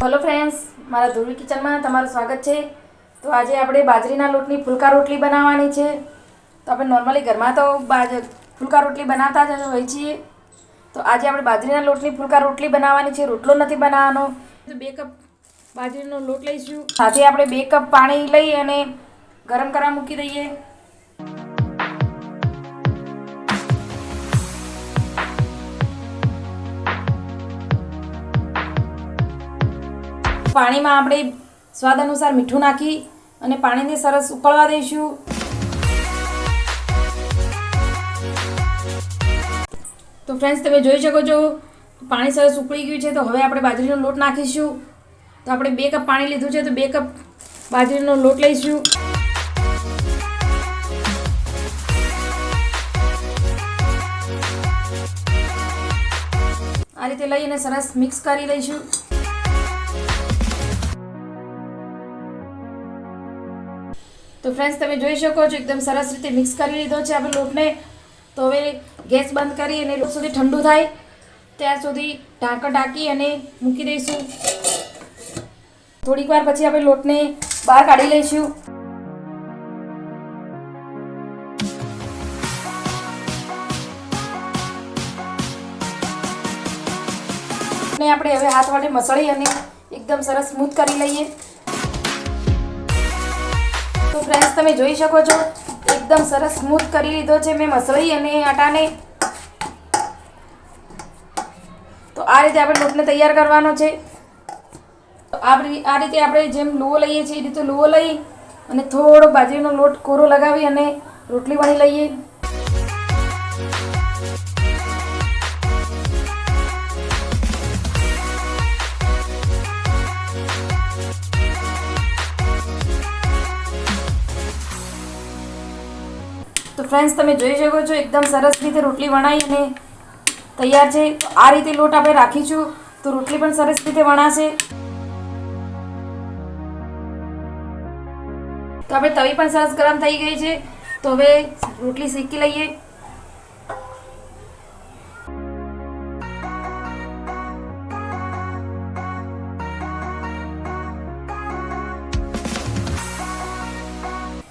Hello friends મારા ધ્રુવી કિચનમાં તમારું સ્વાગત છે. તો આજે આપણે બાજરીના લોટની ફુલકા રોટલી બનાવવાની છે. તો આપણે નોર્મલી ઘરમાં તો બાજ, ફુલકા રોટલી બનાવતા જ હોય છીએ. તો આજે આપણે બાજરીના લોટની ફુલકા રોટલી બનાવવાની છે. રોટલો નથી બનાવવાનો. તો બે કપ બાજરીનો લોટ લઈશું. સાથે આપણે બે કપ પાણી લઈ અને ગરમ કરવા મૂકી દઈએ. પાણીમાં આપણે સ્વાદ અનુસાર મીઠું નાખી અને પાણીને સરસ ઉકળવા દઈશું. તો ફ્રેન્ડ્સ તમે જોઈ શકો છો, પાણી સરસ ઉકળી ગયું છે, તો હવે આપણે બાજરીનો લોટ નાખીશું. તો આપણે બે કપ પાણી લીધું છે, તો બે કપ બાજરીનો લોટ લઈશું. આ રીતે લઈ અને સરસ મિક્સ કરી લઈશું. તો ફ્રેન્ડ્સ તમે જોઈ શકો છો, એકદમ સરસ રીતે મિક્સ કરી લીધો છે આપણે લોટને. તો હવે ગેસ બંધ કરી અને લોટ સુધી ઠંડુ થાય. ત્યાં સુધી ઢાંકણ ઢાંકી અને મૂકી દઈશું. થોડીક વાર પછી આપણે લોટને બહાર કાઢી લઈશું. ને આપણે હવે હાથ વડે મસળી અને એકદમ સરસ સ્મૂથ કરી લઈએ. ફ્રેન્ડ્સ તમે જોઈ શકો છો. એકદમ સરસ સ્મૂથ કરી લીધો છે. મેં મસળી અને આટાને. તો આ રીતે આપણે લોટને તૈયાર કરવાનો છે. આ રીતે આપણે જેમ લુવો લઈએ છીએ એ રીતે લુવો લઈ અને થોડો બાજરીનો લોટ કોરો લગાવી અને રોટલી વણી લઈએ. ફ્રેન્ડ્સ તમે જોઈ શકો છો, એકદમ સરસ રીતે રોટલી વણાઈ અને તૈયાર છે. આ રીતે લોટ આપણે રાખીશું, તો રોટલી પણ સરસ રીતે વણાશે. તો આપણે તવી પણ સરસ ગરમ થઈ ગઈ છે, તો હવે રોટલી શેકી લઈએ.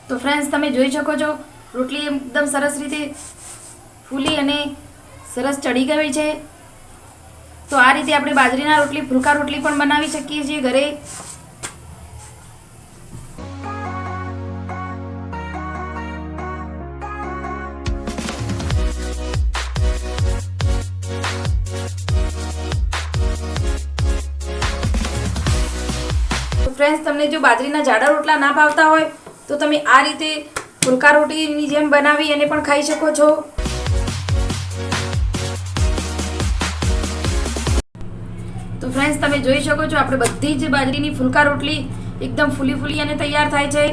તો ફ્રેન્ડ્સ તમે જોઈ શકો છો રોટલી એકદમ સરસ રીતે ફૂલી અને સરસ ચડી ગઈ છે. તો આ રીતે આપણે બાજરીના રોટલી ફુલકા રોટલી પણ બનાવી શકીએ છીએ ઘરે. ફ્રેન્ડ્સ તમને જો બાજરીના જાડા રોટલા ના ભાવતા હોય, તો તમે આ રીતે ફુલકા રોટીની જેમ બનાવી અને પણ ખાઈ શકો છો. તો ફ્રેન્ડ્સ તમે જોઈ શકો છો, આપણે બધી જ બાજરીની ફુલકા રોટલી એકદમ ફૂલી ફૂલી અને તૈયાર થાય છે.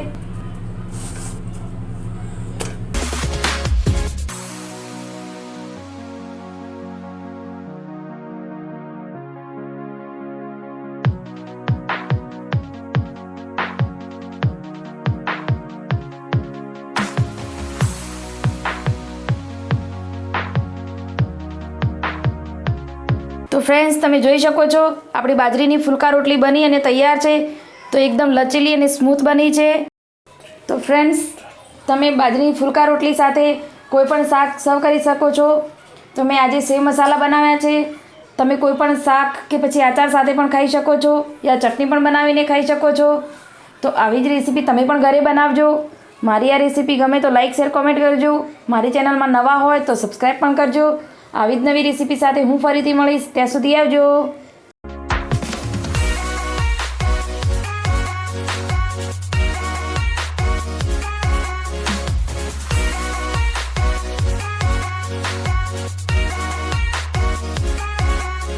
તો ફ્રેન્ડ્સ તમે જોઈ શકો છો, આપણી બાજરીની ફુલકા રોટલી બની અને તૈયાર છે. તો એકદમ લચીલી અને સ્મૂથ બની છે. તો ફ્રેન્ડ્સ તમે બાજરીની ફુલકા રોટલી સાથે કોઈ પણ શાક સર્વ કરી શકો છો. તો મેં આજે સેવ મસાલા બનાવ્યા છે. તમે કોઈ પણ શાક કે પછી આચાર સાથે પણ ખાઈ શકો છો યા ચટણી પણ બનાવીને ખાઈ શકો છો. તો આવી જ રેસીપી તમે પણ ઘરે બનાવજો. મારી આ રેસીપી ગમે તો લાઇક શેર કોમેન્ટ કરજો. મારી ચેનલમાં નવા હોય તો સબસ્ક્રાઈબ પણ કરજો. આવી જ નવી રેસીપી સાથે હું ફરીથી મળીશ. ત્યાં સુધી આવજો.